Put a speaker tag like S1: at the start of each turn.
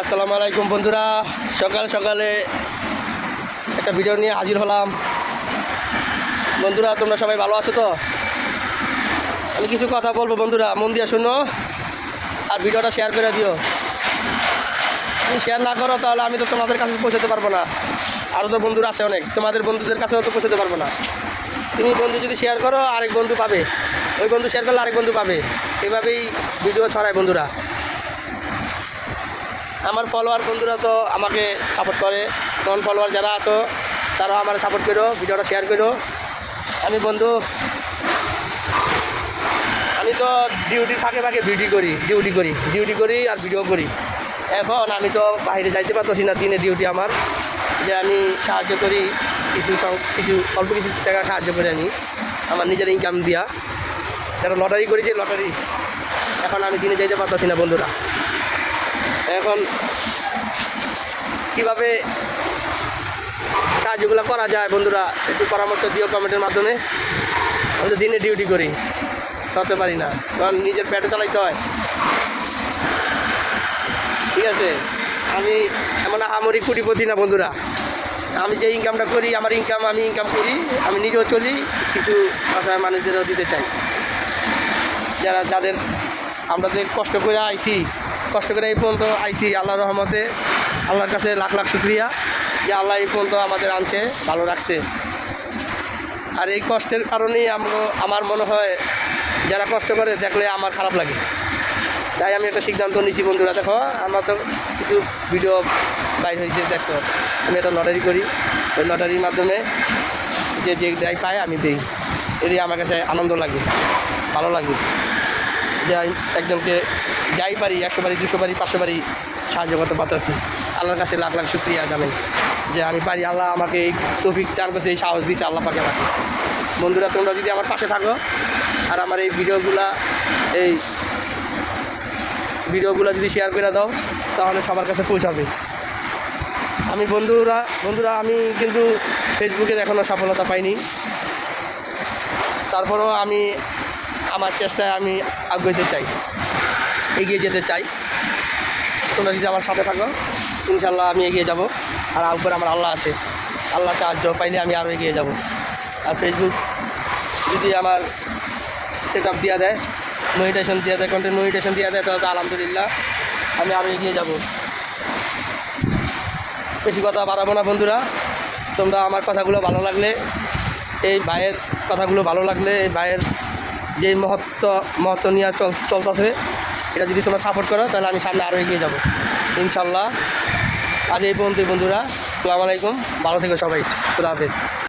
S1: আসসালামু আলাইকুম বন্ধুরা। সকাল সকালে একটা ভিডিও নিয়ে হাজির হলাম। বন্ধুরা, তোমরা সবাই ভালো আছো তো? আমি কিছু কথা বলব বন্ধুরা, মন দিয়ে শুনো আর ভিডিওটা শেয়ার করে দিও। তুমি শেয়ার না করো তাহলে আমি তো তোমাদের কাছে পৌঁছাতে পারব না। আরও তো বন্ধুরা আছে অনেক, তোমাদের বন্ধুদের কাছেও তো পৌঁছাতে পারব না। তুমি বন্ধু যদি শেয়ার করো, আরেক বন্ধু পাবে। ওই বন্ধু শেয়ার করলে আরেক বন্ধু পাবে। এভাবেই ভিডিও ছড়ায় বন্ধুরা। আমার ফলোয়ার বন্ধুরা তো আমাকে সাপোর্ট করে। নন ফলোয়ার যারা আছো তারা আমার সাপোর্ট করো, ভিডিওটা শেয়ার করো। আমি বন্ধু, আমি তো ডিউটির ফাঁকে ফাঁকে ডিউটি করি ডিউটি করি ডিউটি করি আর ভিডিও করি। এখন আমি তো বাইরে যাইতে পারতেছি না, দিনে ডিউটি আমার। যে আমি সাহায্য করি, কিছু কিছু, অল্প কিছু টাকা সাহায্য করে আমি আমার নিজের ইনকাম দিয়া। যারা লটারি করেছে লটারি এখন আমি দিনে যাইতে পারতেছি না বন্ধুরা। এখন কীভাবে সাহায্যগুলো করা যায় বন্ধুরা, একটু পরামর্শ দিও কমেন্টের মাধ্যমে। আমি তো দিনে ডিউটি করি, সরতে পারি না, কারণ নিজের পেটে চালাইতে হয়। ঠিক আছে? আমি এমন আহামরি কুটিপতি না বন্ধুরা। আমি যে ইনকামটা করি, আমার ইনকাম আমি ইনকাম করি, আমি নিজেও চলি, কিছু অসহায় মানুষদেরও দিতে চাই। যারা, যাদের আমরা যে কষ্ট করে আইছি কষ্ট করে এই পর্যন্ত আইছি আল্লাহর রহমতে। আল্লাহর কাছে লাখ লাখ শুক্রিয়া যে আল্লাহ এই পর্যন্ত আমাদের আনছে, ভালো রাখছে। আর এই কষ্টের কারণেই আমরা আমার মনে হয় যারা কষ্ট করে দেখলে আমার খারাপ লাগে। তাই আমি একটা সিদ্ধান্ত নিয়েছি, বন্ধুরা, দেখো, আমার তো কিছু ভিডিও বাইর হয়েছে, দেখো। আমি একটা লটারি করি। ওই লটারির মাধ্যমে যে যে যাই পায় আমি দিই। এটাই আমার কাছে আনন্দ লাগে, ভালো লাগে। যে আমি একজনকে যাই পারি, একশো বাড়ি দুশো বাড়ি পাঁচশো বাড়ি সাহায্য করতে পারতেছি। আল্লাহর কাছে লাখ লাখ শুক্রিয়া জানাই যে আমি পারি। আল্লাহ আমাকে এই তৌফিক দান করছে, এই সাহস দিচ্ছে আল্লাহ পাকে আমাকে। বন্ধুরা, তোমরা যদি আমার পাশে থাকো আর আমার এই ভিডিওগুলা, এই ভিডিওগুলো যদি শেয়ার করে দাও, তাহলে সবার কাছে পৌঁছাবে। আমি বন্ধুরা বন্ধুরা, আমি কিন্তু ফেসবুকে এখনও সফলতা পাইনি। তারপরেও আমি আমার চেষ্টায় আমি আগ্রহীতে চাই। এগিয়ে যেতে চাই। তোমরা যদি আমার সাথে থাকো ইনশাল্লাহ আমি এগিয়ে যাব। আর উপরে আমার আল্লাহ আছে। আল্লাহ সাহায্য পাইলে আমি আরও এগিয়ে যাব। আর ফেসবুক যদি আমার সেট আপ দেওয়া দেয় মনিটেশন দেওয়া দেয় কন্টেন্ট মনিটেশন দেওয়া দেয়, তাহলে আলহামদুলিল্লাহ আমি আরও এগিয়ে যাব। বেশি কথা বাড়াবো না বন্ধুরা। তোমরা আমার কথাগুলো ভালো লাগলে, এই ভাইয়ের কথাগুলো ভালো লাগলে, এই ভাইয়ের যে মহত্ব মহত্ব নিয়ে চল, চলতেছে, এটা যদি তোমরা সাপোর্ট করো, তাহলে আমি সামনে আরও এগিয়ে যাব। ইনশাল্লাহ। আজ এই বন্ধু বন্ধুরা। আসসালামু আলাইকুম। ভালো থেকো সবাই। খুদা হাফেজ।